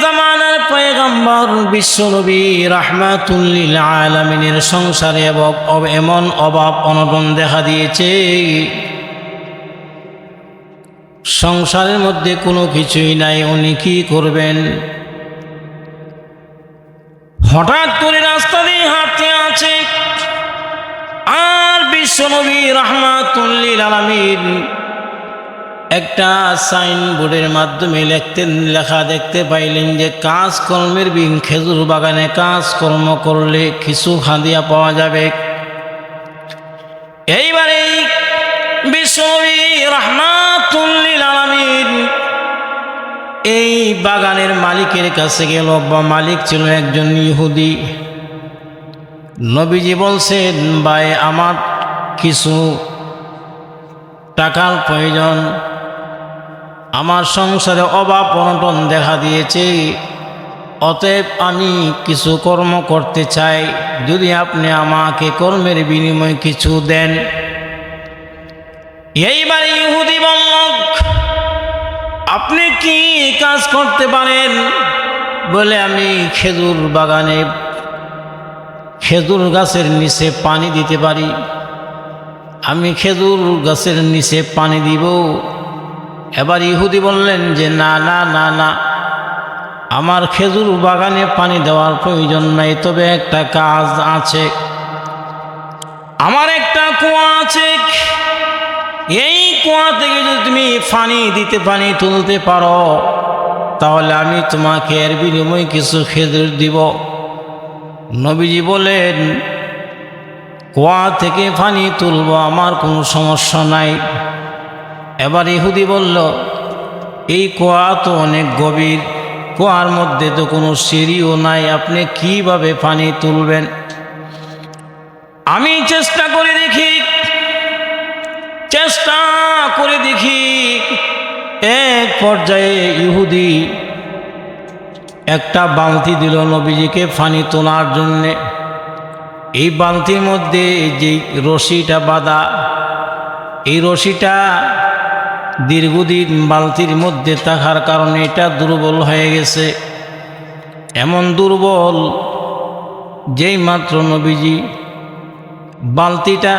জামানার বিশ্বনবী সংসারে এমন অভাব অনটন দেখা দিয়েছে। সংসারের মধ্যে কোনো কিছুই নাই, উনি কি করবেন? হঠাৎ করে রাস্তা দিয়ে হাঁটতে আছে। আর বিশ্বনবী রহমাতুল্লিল আলামিন একটা সাইনবোর্ডের মাধ্যমে লিখতে, লেখা দেখতে পাইলেন যে কাজকর্মের বিন খেজুর বাগানে কাজকর্ম করলে কিছু হাদিয়া পাওয়া যাবে। এইবারে বিশ্বনবী রহমাতুল্লিল আলামিন এই বাগানের মালিকের কাছে গেল। বা মালিক ছিল একজন ইহুদি। নবীজি বলছেন, ভাই, আমার কিছু টাকার প্রয়োজন। আমার সংসারে অভাব অনটন দেখা দিয়েছে। অতএব আমি কিছু কর্ম করতে চাই। যদি আপনি আমাকে কর্মের বিনিময়ে কিছু দেন। এইবার ইহুদি বলল আপনি কি কাজ করতে পারেন? বলে আমি খেজুর বাগানে, খেজুর গাছের নিচে পানি দিতে পারি। আমি খেজুর গাছের নিচে পানি দিব। এবার ইহুদি বললেন যে, না না না না। আমার খেজুর বাগানে পানি দেওয়ার প্রয়োজন নাই, তবে একটা কাজ আছে। আমার একটা কুয়া আছে। এই কুয়া থেকে যদি তুমি পানি দিতে, পানি তুলতে পারো, তাহলে আমি তোমাকে এর বিনিময়ে কিছু খেজুর দিব। নবীজি বলেন, কুয়া থেকে পানি তুলব, আমার কোনো সমস্যা নাই। এবার ইহুদি বলল, এই কুয়া তো অনেক গভীর। কুয়ার মধ্যে তো কোনো সিঁড়িও নাই। আপনি কীভাবে পানি তুলবেন? আমি চেষ্টা করে দেখি, চেষ্টা করে দেখি। এক পর্যায়ে ইহুদি একটা বালতি দিল নবীজিকে পানি তোলার জন্যে। এই বালতির মধ্যে যে রশিটা বাঁধা, এই রশিটা দীর্ঘদিন বালতির মধ্যে থাকার কারণে এটা দুর্বল হয়ে গেছে। এমন দুর্বল যেই মাত্র নবীজি বালতিটা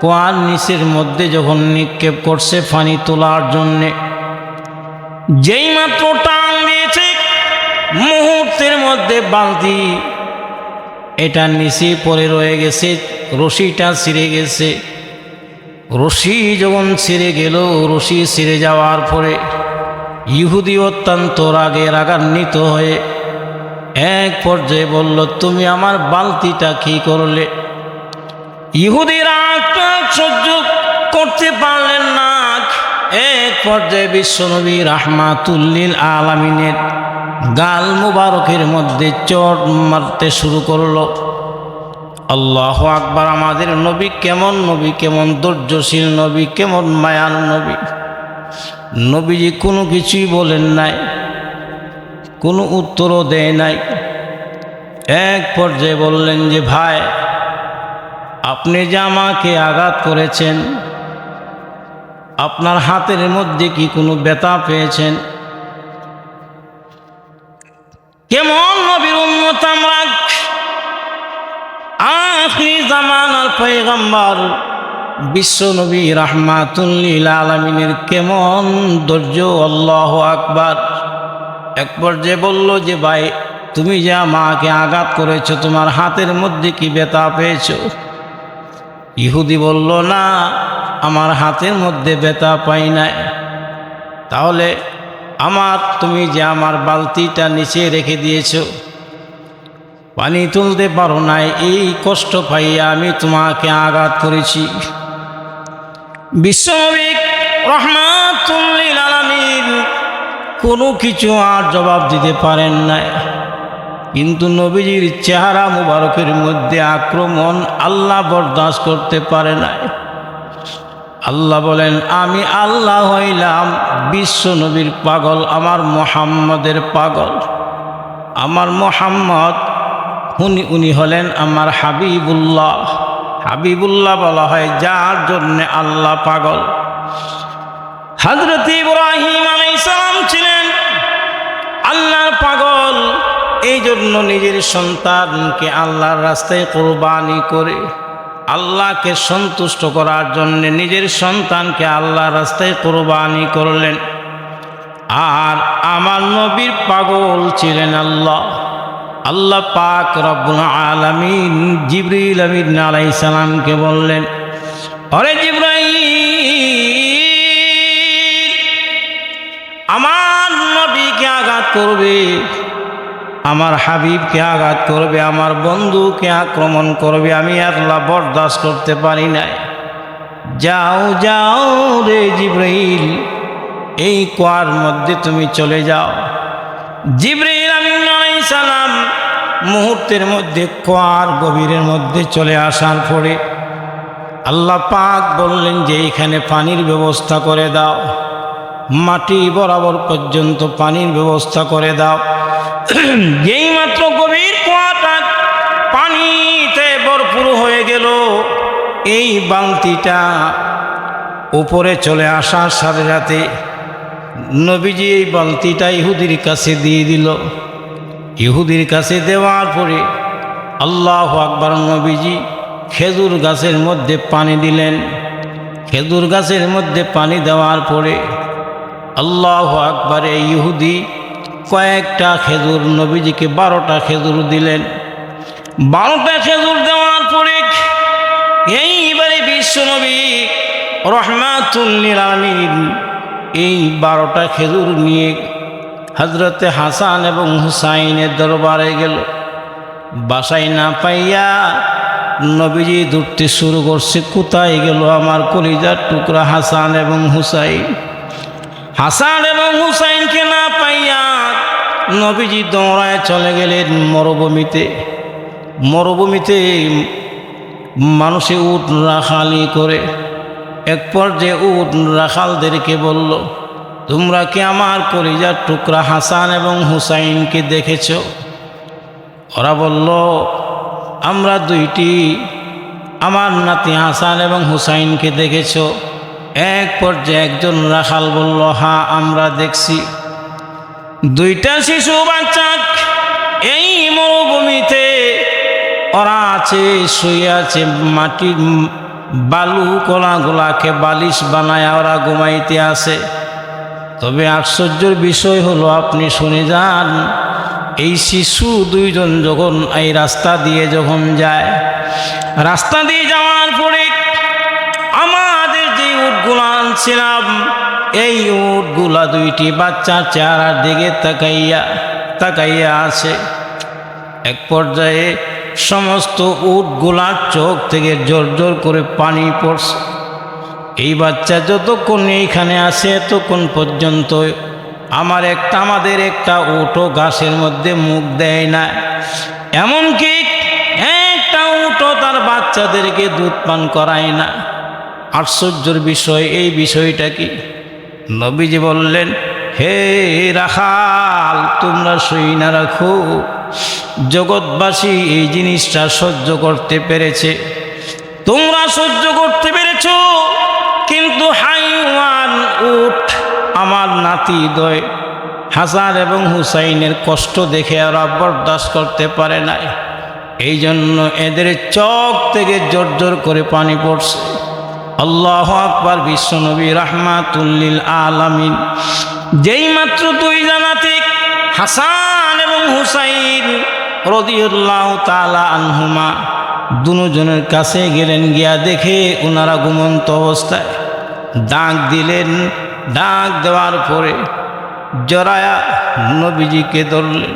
কুয়ার নিচের মধ্যে যখন নিক্ষেপ করছে পানি তোলার জন্যে, যেই মাত্র টান দিয়েছে মুহূর্তের মধ্যে বালতি এটা নিচে পড়ে রয়ে গেছে, রশিটা ছিঁড়ে গেছে। রশি যখন ছিঁড়ে গেল, রশি ছিঁড়ে যাওয়ার পরে ইহুদি অত্যন্ত রাগে রাগান্বিত হয়ে এক পর্যায়ে বলল, তুমি আমার বালতিটা কি করলে? ইহুদির রাগটা সহ্য করতে পারলেন না। এক পর্যায়ে বিশ্বনবী রাহমাতুল্লিল আলামিনের গাল মুবারকের মধ্যে চট মারতে শুরু করল। আল্লাহ আকবার, আমাদের নবী কেমন নবী, কেমন ধৈর্যশীল নবী, কেমন মায়ার নবী। নবীজি কোনো কিছুই বলেন নাই, কোনো উত্তরও দেয় নাই। এক পর্যায়ে বললেন যে, ভাই, আপনি যে আমাকে আঘাত করেছেন, আপনার হাতের মধ্যে কি কোনো ব্যথা পেয়েছেন? কেমন নবীর উন্মত আমরা আখরি জামানার পয়গম্বর বিশ্ব নবী রাহমাতুল্লিল আলমিনের কেমন ধৈর্য, আল্লাহ আকবার। এক পর্যায়ে বলল যে, ভাই, তুমি যে মাকে আঘাত করেছ, তোমার হাতের মধ্যে কি ব্যথা পেয়েছ? ইহুদি বলল, না, আমার হাতের মধ্যে ব্যথা পাই নাই। তাহলে আমার, তুমি যে আমার বালতিটা নিচে রেখে দিয়েছ পানি তুলতে পারো নাই, এই কষ্ট পাইয়া আমি তোমাকে আঘাত করেছি। বিশ্বনবী রহমাতুল্লিল কোনো কিছু আর জবাব দিতে পারেন নাই। কিন্তু নবীজির চেহারা মুবারকের মধ্যে আক্রমণ আল্লাহ বরদাস্ত করতে পারে নাই। আল্লাহ বলেন, আমি আল্লাহ হইলাম, বিশ্ব নবীর পাগল, আমার মোহাম্মদের পাগল। আমার মোহাম্মদ উনি উনি হলেন আমার হাবিবুল্লাহ। হাবিবুল্লাহ বলা হয়, যার জন্যে আল্লাহ পাগল। হজরত ইব্রাহিম আলাইসালাম ছিলেন আল্লাহর পাগল। এই জন্য নিজের সন্তানকে আল্লাহর রাস্তায় কোরবানি করে আল্লাহকে সন্তুষ্ট করার জন্য নিজের সন্তানকে আল্লাহর রাস্তায় কোরবানি করলেন। আর আমার নবীর পাগল ছিলেন আল্লাহ। আল্লাহ পাক রব্বুল আলামিন জিবরিল আমিন আলাইহিস সালামকে বললেন অরে জিব্রাইল, আমার নবীকে আঘাত করবে, আমার হাবিবকে আঘাত করবে, আমার বন্ধুকে আক্রমণ করবে, আমি আল্লাহ বরদাস্ত করতে পারি নাই। যাও যাও রে জিব্রাইল, এই কোয়ার মধ্যে তুমি চলে যাও। জিব্রাইল সালাম মুহূর্তের মধ্যে কোয়ার গভীরের মধ্যে চলে আসার পরে আল্লাহ পাক বললেন যে এইখানে পানির ব্যবস্থা করে দাও। মাটি বরাবর পর্যন্ত পানির ব্যবস্থা করে দাও। যেই মাত্র গভীর কুয়াটা পানিতে ভরপুর হয়ে গেল, এই বালতিটা উপরে চলে আসার সাথে সাথে নবীজি এই বালতিটা ইহুদির কাছে দিয়ে দিল। ইহুদির কাছে দেওয়ার পরে আল্লাহ আকবর নবীজি খেজুর গাছের মধ্যে পানি দিলেন। খেজুর গাছের মধ্যে পানি দেওয়ার পরে আল্লাহ আকবর এই ইহুদি কয়েকটা খেজুর, নবীজিকে বারোটা খেজুর দিলেন। বারোটা খেজুর দেওয়ার পরে এইবারে বিশ্বনবী রহমাতুল্লিল আলমিন এই বারোটা খেজুর নিয়ে হজরতে হাসান এবং হুসাইনের দরবারে গেল। বাসায় না পাইয়া নবীজি দূরতে শুরু করছে, কোথায় গেল আমার কলিজার টুকরা হাসান এবং হুসাইন? হাসান এবং হুসাইনকে না পাইয়া নবীজি দৌড়ায় চলে গেলেন মরুভূমিতে। মরুভূমিতে মানুষে উট রাখালি করে। এক পর্যায়ে উট রাখালদেরকে বলল তোমরা কি আমার কলিজার টুকরা হাসান এবং হুসাইনকে দেখেছ? ওরা বলল, আমরা দুইটি, আমার নাতি হাসান এবং হুসাইনকে দেখেছ। এক পর্যায়ে একজন রাখাল বলল, হা, আমরা দেখছি। দুইটা শিশু বাচ্চা এই মরুভূমিতে ওরা আছে, শুয়ে আছে, মাটির বালু কলাগুলাকে বালিশ বানায় ওরা ঘুমাইতে আছে তবে আশ্চর্যের বিষয় হলো, আপনি শুনে যান, এই শিশু দুইজন যখন এই রাস্তা দিয়ে যখন যায়, রাস্তা দিয়ে যাওয়ার পরে আমাদের যে উটগুলো আনছিলাম, এই উটগুলা দুইটি বাচ্চার চেহারার দিকে তাকাইয়া তাকাইয়া আছে। এক পর্যায়ে সমস্ত উটগুলার চোখ থেকে জোর জোর করে পানি পড়ছে। এই বাচ্চা যতক্ষণ এইখানে আসে এতক্ষণ পর্যন্ত আমার একটা, আমাদের একটা উটো ঘাসের মধ্যে মুখ দেয় না। এমনকি একটা উটো তার বাচ্চাদেরকে দুধ পান করায় না। আশ্চর্যর বিষয়, এই বিষয়টা কি? নবীজি বললেন, হে রাখাল, তোমরা সই না রাখো। জগৎবাসী এই জিনিসটা সহ্য করতে পেরেছে। তোমরা সহ্য করতে পেরেছ? কিন্তু হাইওয়ান উঠ আমার নাতি দয়। হাসান এবং হুসাইনের কষ্ট দেখে ওরা বরদাস্ত করতে পারে নাই। এই জন্য এদের চোখ থেকে জোর জোর করে পানি পড়ছে। আল্লাহ আকবার, বিশ্বনবী রাহমাতুল্লিল আলামিন। যেই মাত্র দুই জানাতিক, হাসান এবং হুসাইন রদিউল্লাহ তালা আনহুমা, দুজনের কাছে গেলেন গিয়া দেখে ওনারা ঘুমন্ত অবস্থায়। ডাক দিলেন। ডাক দেওয়ার পরে জরায়া নবীজিকে ধরলেন।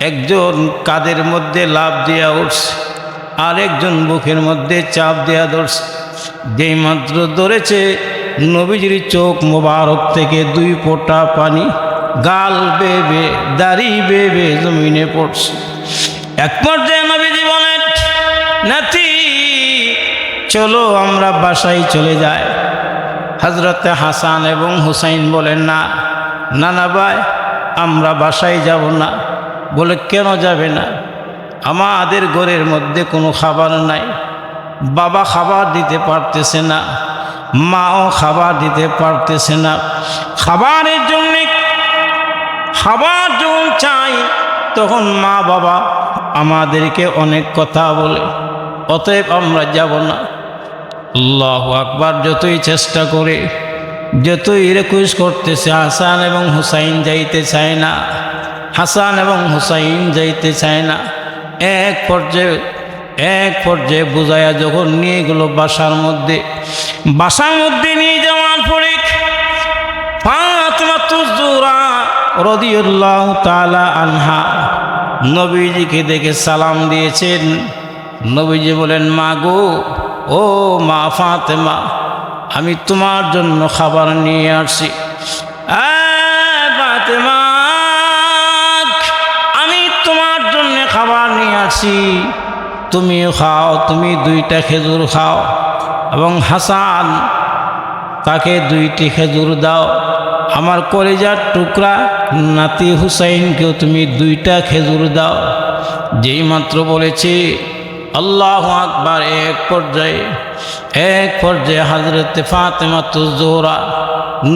একজন কাদের মধ্যে লাভ দেওয়া উঠছে আর একজন বুকের মধ্যে চাপ দেয়া ধরছে। যেই মাত্র ধরেছে, নবীজির চোখ মোবারক থেকে দুই ফোঁটা পানি, গাল বেবে দাড়ি বেবে জমিনে পড়ছে। এক পর্যায়ে নবীজি বলেন, নাতি, চলো আমরা বাসায় চলে যাই। হজরতে হাসান এবং হুসাইন বলেন, না না ভাই, আমরা বাসায় যাব না। বলে, কেন যাবে না? আমাদের ঘরের মধ্যে কোনো খাবার নাই। বাবা খাবার দিতে পারতেছে না, মাও খাবার দিতে পারতেছে না। খাবারের জন্যে, খাবার যখন চাই, তখন মা বাবা আমাদেরকে অনেক কথা বলে। অতএব আমরা যাব না। আল্লাহ আকবার, যতই চেষ্টা করে, যতই রিকোয়েস্ট করতেছে, হাসান এবং হুসাইন যাইতে চায় না, হাসান এবং হুসাইন যাইতে চায় না, এক পর্যায়ে এক পর্যায়ে বুঝাইয়া যখন নিয়ে গেল বাসার মধ্যে বাসার মধ্যে নিয়ে যাওয়ার পরে তালা আনহা নবীজিকে দেখে সালাম দিয়েছেন। নবীজি বলেন, মা গো ও মা ফাতেমা, আমি তোমার জন্য খাবার নিয়ে আসছি। আমি তোমার জন্য খাবার নিয়ে আসছি। তুমিও খাও, তুমি দুইটা খেজুর খাও এবং হাসান, তাকে দুইটি খেজুর দাও। আমার কলেজার টুকরা নাতি হুসাইনকেও তুমি দুইটা খেজুর দাও। যেই মাত্র বলেছে আল্লাহ আকবার, এক পর্যায়ে এক পর্যায়ে হাজরতে ফাতেমা জোহরা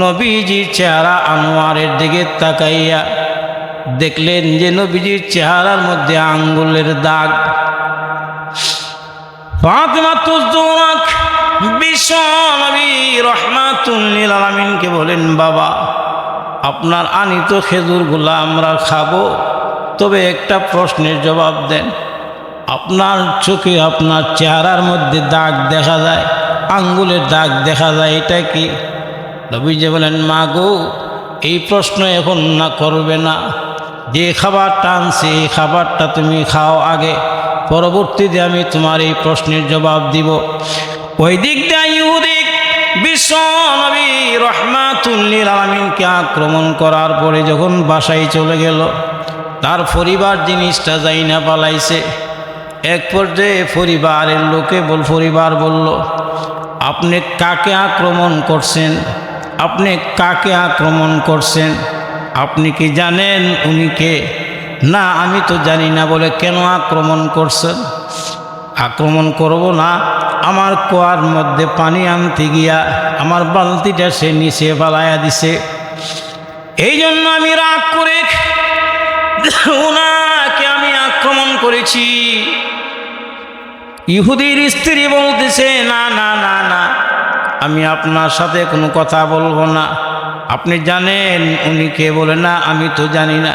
নবীজির চেহারা আনোয়ারের দিকে তাকাইয়া দেখলেন যে নবীজির চেহারার মধ্যে আঙ্গুলের দাগ। ফাতেমা আলমিনকে বলেন, বাবা, আপনার আনিত খেজুরগুলো আমরা খাব, তবে একটা প্রশ্নের জবাব দেন। আপনার চোখে আপনার চেহারার মধ্যে দাগ দেখা যায়, আঙ্গুলের দাগ দেখা যায়, এটা কি? নবীজি বলেন, মা গো, এই প্রশ্ন এখন না করবে না। যে খাবারটা আনছি, এই খাবারটা তুমি খাও আগে। পরবর্তীতে আমি তোমার এই প্রশ্নের জবাব দিব। ওই দিক ইহুদিক বিশ্ব রহমাতুল্লিল আলমিনকে আক্রমণ করার পরে যখন বাসায় চলে গেল, তার পরিবার জিনিসটা যাই না পালাইছে। এক পর্যায়ে পরিবারের লোকে বল, পরিবার বলল, আপনি কাকে আক্রমণ করছেন? আপনি কাকে আক্রমণ করছেন? আপনি কি জানেন উনি কে? না, আমি তো জানি না। বলে, কেন আক্রমণ করছেন? আক্রমণ করব না। আমার কুয়ার মধ্যে পানি আনতে গিয়া আমার বালতিটা সে নিচে পালাইয়া দিছে। এই জন্য আমি রাগ করে আক্রমণ করেছি। ইহুদির স্ত্রী বলতেছে, না না না না, আমি আপনার সাথে কোনো কথা বলব না। আপনি জানেন, উনি কে বলে, না, আমি তো জানি না।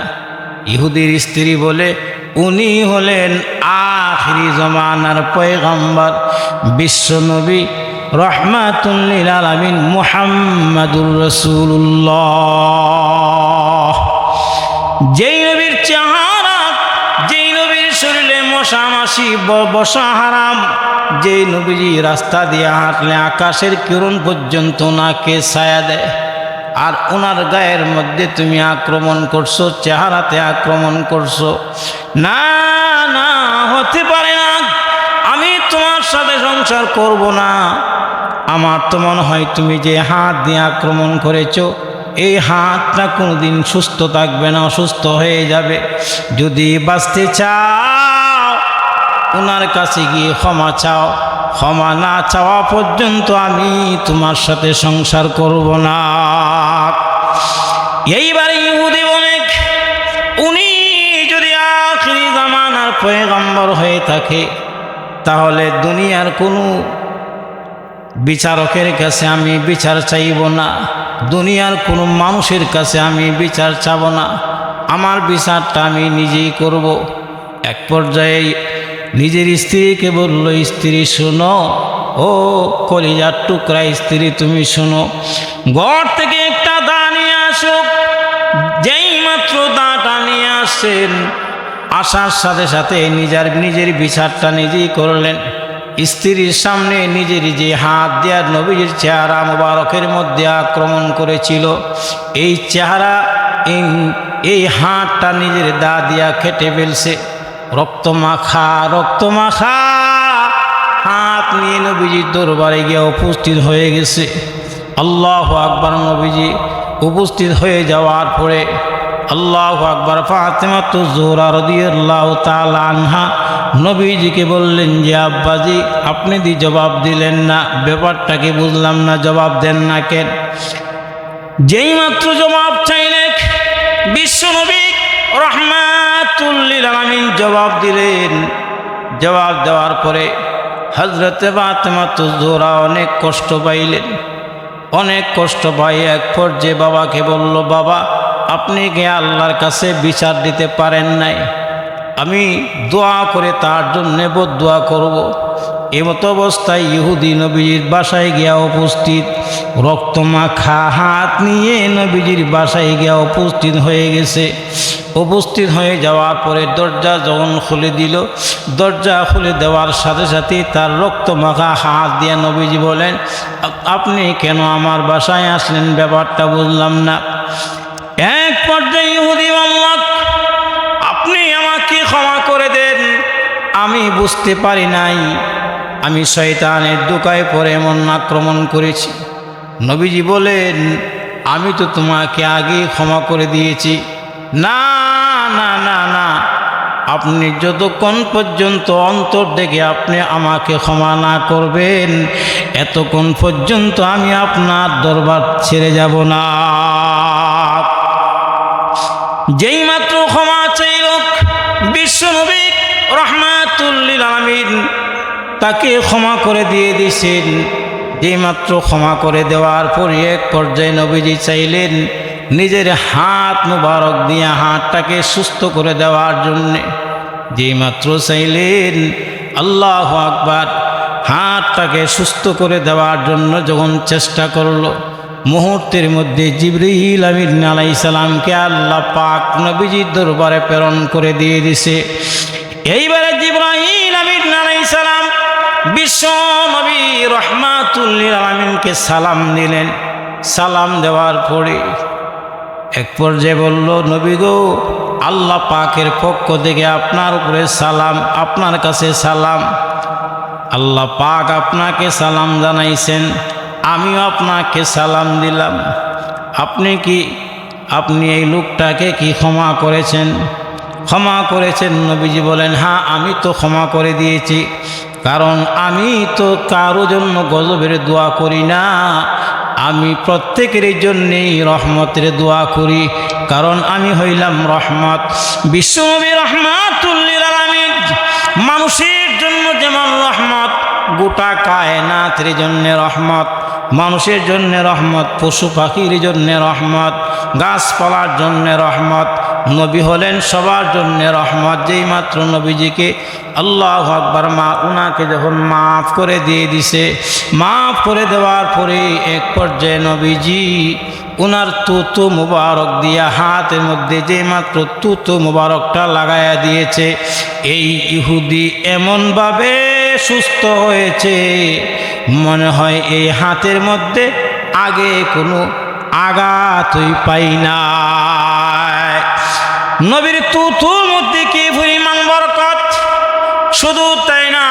ইহুদির স্ত্রী বলে, উনি হলেন আখিরি জমানার পয়গম্বর, বিশ্বনবী রহমাতুল্লিল আলমিন মুহাম্মাদুর রসুল্লাহ যেই শরীরে মশা মাসি বসা হারাম যেই নবীজি রাস্তা দিয়ে হাঁটলে আকাশের কিরণ পর্যন্ত ওনাকে ছায়া দেয়। আর ওনার গায়ের মধ্যে তুমি আক্রমণ করছ, চেহারাতে আক্রমণ করছ। না না, হতে পারে না। আমি তোমার সাথে সংসার করব না। আমার তো মনে হয় তুমি যে হাত দিয়ে আক্রমণ করেছ এই হাতটা কোনোদিন সুস্থ থাকবে না, অসুস্থ হয়ে যাবে। যদি বাঁচতে চাও ওনার কাছে গিয়ে ক্ষমা চাও। ক্ষমা না চাওয়া পর্যন্ত আমি তোমার সাথে সংসার করব না। এইবারে ইহুদি অনেক উনি যদি আখিরি জামানার পয়গম্বর হয়ে থাকে, তাহলে দুনিয়ার কোনো বিচারকের কাছে আমি বিচার চাইব না। দুনিয়ার কোনো মানুষের কাছে আমি বিচার চাব না। আমার বিচারটা আমি নিজেই করব। এক পর্যায়ে নিজের স্ত্রীকে বলল, স্ত্রী, শোনো। ও কলিজার টুকরা, স্ত্রী, তুমি শোনো। ঘর থেকে একটা দা নিয়ে আসো যেই মাত্র দাটা নিয়ে আসছেন, আসার সাথে সাথে নিজের নিজের বিচারটা নিজেই করলেন। স্ত্রীর সামনে নিজের যে হাত দেওয়ার নবীর চেহারা মোবারকের মধ্যে আক্রমণ করেছিল, এই চেহারা, এই- হাতটা নিজের দা দিয়া খেটে ফেলছে। রক্ত মাখা রক্ত মাখা হাত নিয়ে নবীজির দরবারে গিয়ে উপস্থিত হয়ে গেছে। আল্লাহ আকবর নবীজি উপস্থিত হয়ে যাওয়ার পরে আল্লাহ আকবর, ফাতেমা তো জোহরা রদিয়াল্লাহ তাআলা আনহা। নবীজিকে বললেন, যে আব্বাজি, আপনি দি জবাব দিলেন না। ব্যাপারটাকে বুঝলাম না, জবাব দেন না কেন? যেই মাত্র জবাব চাইলে বিশ্বনবী রহমাত রহমাতুল্লিল আলামিন জবাব দিলেন। জবাব দেওয়ার পরে হজরতে ফাতেমাতু জোহরা অনেক কষ্ট পাইলেন। অনেক কষ্ট পাই এক পর্যায়ে বাবাকে বলল, বাবা আপনি গিয়ে আল্লাহর কাছে বিচার দিতে পারেন নাই। আমি দোয়া করে তার জন্যে দোয়া করব। এমতো অবস্থায় ইহুদি নবীজির বাসায় গিয়া উপস্থিত, রক্তমাখা হাত নিয়ে নবীজির বাসায় গিয়া উপস্থিত হয়ে গেছে। উপস্থিত হয়ে যাওয়ার পরে দরজা যখন খুলে দিল, দরজা খুলে দেওয়ার সাথে সাথে তার রক্তমাখা হাত দিয়ে নবীজি বলেন আপনি কেন আমার বাসায় আসলেন? ব্যাপারটা বুঝলাম না। এক পর্যায়ে আপনি আমাকে ক্ষমা করে দেন, আমি বুঝতে পারি নাই। আমি শয়তানের দোকায় পরে এমন আক্রমণ করেছি। নবীজি বলেন, আমি তো তোমাকে আগে ক্ষমা করে দিয়েছি। না না না না, আপনি যতক্ষণ পর্যন্ত অন্তর থেকে আপনি আমাকে ক্ষমা না করবেন, এতক্ষণ পর্যন্ত আমি আপনার দরবার ছেড়ে যাব না। যেই মাত্র ক্ষমা চাইল বিশ্বনবী রহমাতুল্লিল আলমিন তাকে ক্ষমা করে দিয়ে দিয়েছেন যেই মাত্র ক্ষমা করে দেওয়ার পরে এক পর্যায়ে নবীজি চাইলেন নিজের হাত মুবারক দিয়ে হাতটাকে সুস্থ করে দেওয়ার জন্যে। যেই মাত্র চাইলেন আল্লাহ আকবার হাতটাকে সুস্থ করে দেওয়ার জন্য যখন চেষ্টা করল মুহূর্তের মধ্যে জিবরিল আমিন আলাই সালামকে আল্লাহ পাক নবীজির দরবারে প্রেরণ করে দিয়ে দিছে। এইবারে জিব্রাহিল আমিন আলাই সালাম বিশ্ব নবী রহমাতুল্লিল আলমিনকে সালাম দিলেন। সালাম দেওয়ার পরে এক পর্যায়ে বলল, নবী গো, আল্লাহ পাকের পক্ষ থেকে আপনার উপরে সালাম, আপনার কাছে সালাম। আল্লাহ পাক আপনাকে সালাম জানাইছেন। আমিও আপনাকে সালাম দিলাম। আপনি কি, আপনি এই লোকটাকে কি ক্ষমা করেছেন? ক্ষমা করেছেন নবীজি বলেন হ্যাঁ আমি তো ক্ষমা করে দিয়েছি। কারণ আমি তো কারও জন্য গজবের দোয়া করি না। আমি প্রত্যেকের জন্যেই রহমতের দোয়া করি। কারণ আমি হইলাম রহমত। বিশ্বনবী রহমাতুল্লিল মানুষের জন্য যেমন রহমত, গোটা কায়নাতের জন্য রহমত। মানুষের জন্য রহমত, পশু পাখির জন্য রহমত, গাছপালার জন্য রহমত, নবী হলেন সবার জন্য রহমত, যেই মাত্র নবীজিকে আল্লাহ আকবার, মা উনাকে যখন মাফ করে দিয়ে দিছে, মাফ করে দেওয়ার পরে এক পর্যায়ে নবীজি উনার তুতু মুবারক দিয়া হাতের মধ্যে যে মাত্র তুতু মুবারকটা লাগায়া দিয়েছে, এই ইহুদি এমনভাবে সুস্থ হয়েছে। মনে হয় এই হাতের মধ্যে আগে কোনো আঘাতই পাই না নবীর তুতুর মধ্যে কি পরিমাণ বরকত? শুধু তাই না,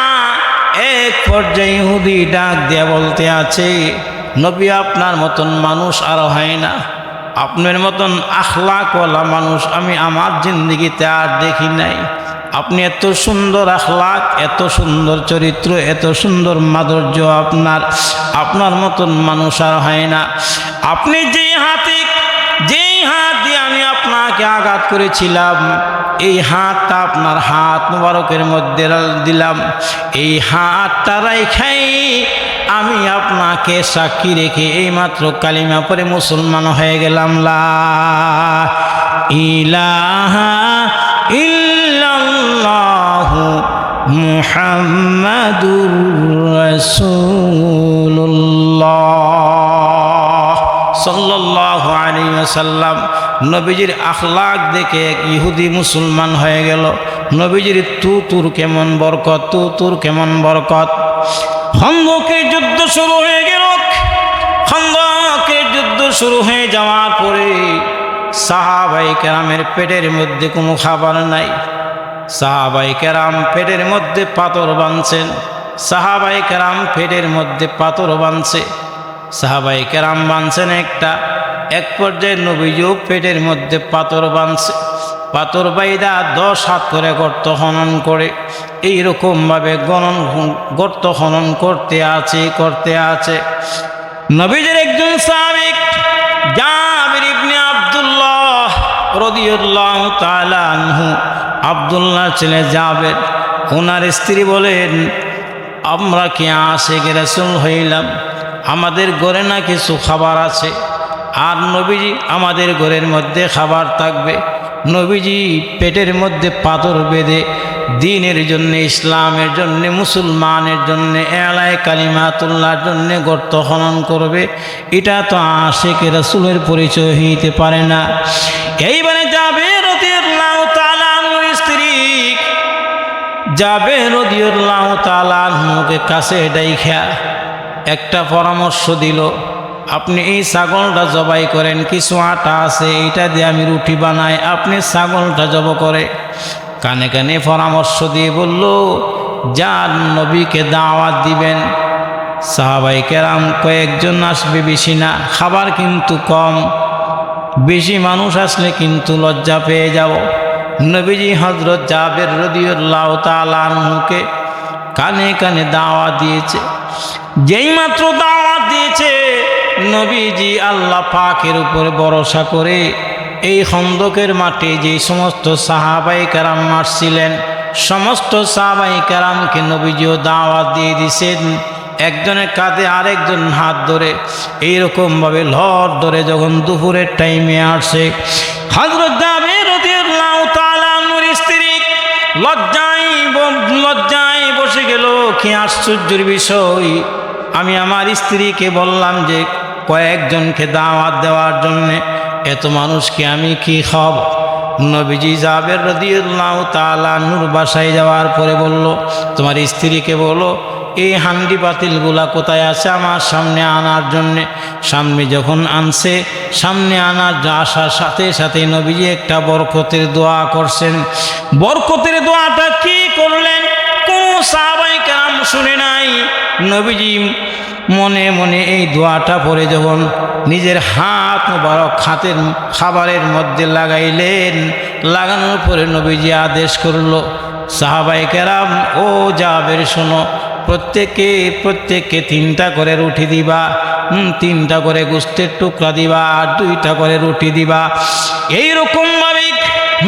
এক পর্যায়ে হুদি ডাক দিয়া বলতে আছে, নবী, আপনার মতন মানুষ আর হয় না। আপনার মতন আখলাকওয়ালা মানুষ আমি আমার জিন্দগিতে আর দেখি নাই। আপনি এত সুন্দর আখলাক, এত সুন্দর চরিত্র, এত সুন্দর মাধুর্য আপনার আপনার মতন মানুষ আর হয় না। আপনি যেই হাতে, যেই হাত দিয়ে আমি আপনাকে আঘাত করেছিলাম, এই হাতটা আপনার হাত মুবারকের মধ্যে দিলাম। এই হাতটা রাইখাই আমি আপনাকে সাক্ষী রেখে এইমাত্র কালিমা পরে মুসলমান হয়ে গেলাম। লা ইলাহা মুহাম্মাদুর রাসূলুল্লাহ। সাল্লাল্লাহু আলাইহি ওয়াসাল্লাম নবীজির আখলাক দেখে এক ইহুদি মুসলমান হয়ে গেল। নবীজির তু তুর কেমন বরকত তু তুর কেমন বরকত? খন্দকের যুদ্ধ শুরু হয়ে গেল। খন্দকের যুদ্ধ শুরু হয়ে যাওয়ার পরে সাহাবাই কেরামের পেটের মধ্যে কোনো খাবার নাই। সাহাবাই কেরাম পেটের মধ্যে পাথর বাঁধছেন সাহাবাই কেরাম পেটের মধ্যে পাথর বাঁধছে। সাহাবাই কেরাম বাঁধছেন একটা। এক পর্যায়ে নবীজিও পেটের মধ্যে পাথর বাঁধছে। পাথর বাইদা দশ হাত করে গর্ত খনন করে। এইরকমভাবে গণন গর্ত খনন করতে আছে করতে আছে। নবীজের একজন ইবনে আব্দুল্লাহ রদি রদিউল্লাহ আনহু আবদুল্লাহ ছেলে যাবের ওনার স্ত্রী বলেন, আমরা কি আশেখ রাসুল হইলাম? আমাদের ঘরে না কিছু খাবার আছে? আর নবীজি আমাদের ঘরের মধ্যে খাবার থাকবে। নবীজি পেটের মধ্যে পাথর বেঁধে দিনের জন্যে, ইসলামের জন্য, মুসলমানের জন্য এলায় কালিমাতুল্লাহর জন্যে গর্ত খনন করবে। এটা তো আশেখ রাসুলের পরিচয় হইতে পারে না। এইবারে যাবে যাবে রদিউল্লাহ তালানহুকে কাছে ডাইখা একটা পরামর্শ দিল, আপনি এই ছাগলটা জবাই করেন, কিছু আটা আছে, এইটা দিয়ে আমি রুটি বানাই, আপনি ছাগলটা জব করে। কানে কানে পরামর্শ দিয়ে বলল, যার নবীকে দাওয়াত দিবেন, সাহাবাই কেরাম কয়েকজন আসবে বেশি না, খাবার কিন্তু কম, বেশি মানুষ আসলে কিন্তু লজ্জা পেয়ে যাব। নবীজি হজরত জাবের রদিউল্লাহ তালানহুকে কানে কানে দাওয়া দিয়েছে। যেই মাত্র দাওয়া দিয়েছে, নবীজি আল্লাহ পাকের উপরে ভরসা করে এই খন্দকের মাঠে যে সমস্ত সাহাবাই কারাম মারছিলেন সমস্ত সাহাবাই কারামকে নবীজিও দাওয়াত দিয়ে দিছেন। একজনের কাঁধে আরেকজন হাত ধরে এইরকমভাবে লর ধরে যখন দুপুরের টাইমে আসে হজরত কি আশ্চর্যের বিষয়? আমি আমার স্ত্রীকে বললাম যে, কয়েকজনকে দাওয়াত দেওয়ার জন্যে এত মানুষকে আমি কি খাব? নবীজি জাবের রদিউল্লাহ তালা নূর বাসায় যাওয়ার পরে বলল, তোমার স্ত্রীকে বলো, এই হান্ডি পাতিলগুলা কোথায় আছে আমার সামনে আনার জন্যে? সামনে যখন আনছে, সামনে আনার আসার সাথে সাথে নবীজি একটা বরকতের দোয়া করছেন। বরকতের দোয়াটা কি করলেন? সাহাবাই কারাম শুনে নাই। নবীজি মনে মনে এই দোয়াটা পরে যখন নিজের হাত মুবারক হাতের খাবারের মধ্যে লাগাইলেন, লাগানোর পরে নবীজি আদেশ করল সাহাবাই কেরাম ও যাবের শোনো, প্রত্যেকে, প্রত্যেককে তিনটা করে রুটি দিবা তিনটা করে গোস্তের টুকরা দিবা, আর দুইটা করে রুটি দিবা। এইরকম ভাবে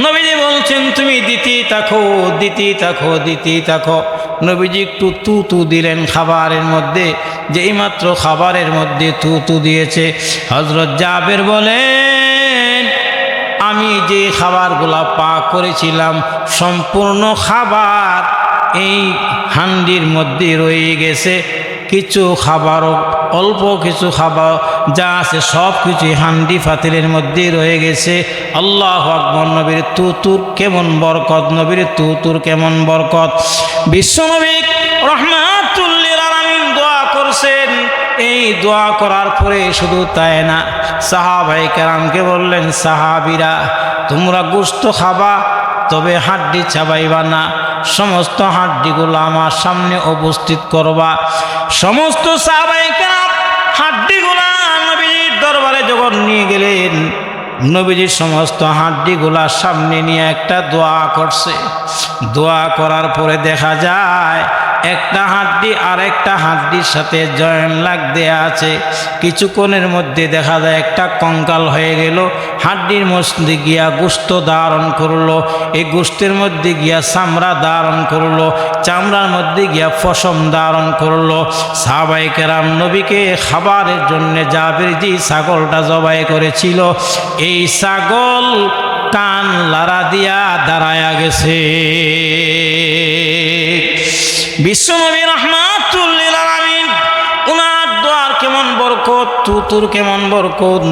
নবীজি বলছেন, তুমি দিতেই থাকো দিতেই থাকো দিতেই থাকো। নবীজি একটু তু তু দিলেন খাবারের মধ্যে যে এইমাত্র খাবারের মধ্যে তু তু দিয়েছে। হজরত জাবের বলেন, আমি যে খাবারগুলা পা করেছিলাম, সম্পূর্ণ খাবার এই হান্ডির মধ্যে রয়ে গেছে। কিছু খাবারও, অল্প কিছু খাবার যা আছে সব কিছু হান্ডি ফাতিলের মধ্যেই রয়ে গেছে। আল্লাহ আকবর, নবীর তুতুর কেমন বরকত, নবীর তুতুর কেমন বরকত। বিশ্বনবী রহমাতুল্লিল আলামিন দোয়া করছেন। এই দোয়া করার পরে শুধু তাই না সাহাবাই কেরামকে বললেন, সাহাবিরা, তোমরা গোস্ত খাবা, তবে হাড্ডি চাবাইবা না। সমস্ত হাড্ডিগুলো আমার সামনে উপস্থিত করবা। সমস্ত নবীজির দরবারে যখন নিয়ে গেলেন নবীজির সমস্ত হাড্ডিগুলা সামনে নিয়ে একটা দোয়া করছে। দোয়া করার পরে দেখা যায় একটা হাড্ডি আর একটা হাড্ডির সাথে জয়েন লাগ দেয়া আছে। কিছুক্ষণের মধ্যে দেখা যায় একটা কঙ্কাল হয়ে গেল। হাড্ডির মধ্যে গিয়া গোস্ত ধারণ করল। এই গোস্তের মধ্যে গিয়া চামড়া ধারণ করল। চামড়ার মধ্যে গিয়া ফসম ধারণ করল। সাহাবাই কেরাম নবীকে খাবারের জন্য জাবের যে ছাগলটা জবাই করেছিল। এই ছাগল কান লারা দিয়া দাঁড়ায়া গেছে। বিশ্বনবী রহমাতুল্লিল উনার দোয়ার কেমন বরকত তুতুর কেমন বরকত।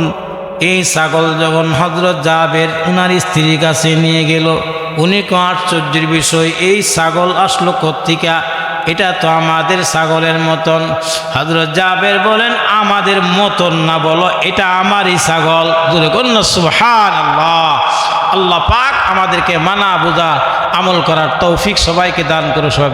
এই ছাগল যখন হজরত জাবের, উনার স্ত্রীর কাছে নিয়ে গেল, উনি কো আশ্চর্যের বিষয়, এই ছাগল আসলো কর্তিকা এটা তো আমাদের ছাগলের মতন। হজরত জাবের বলেন, আমাদের মতন না বলো, এটা আমারই ছাগল। সুবহান আল্লাহ আল্লাহ পাক আমাদেরকে মানা, বোঝা, আমল করার তৌফিক সবাইকে দান করে সবাই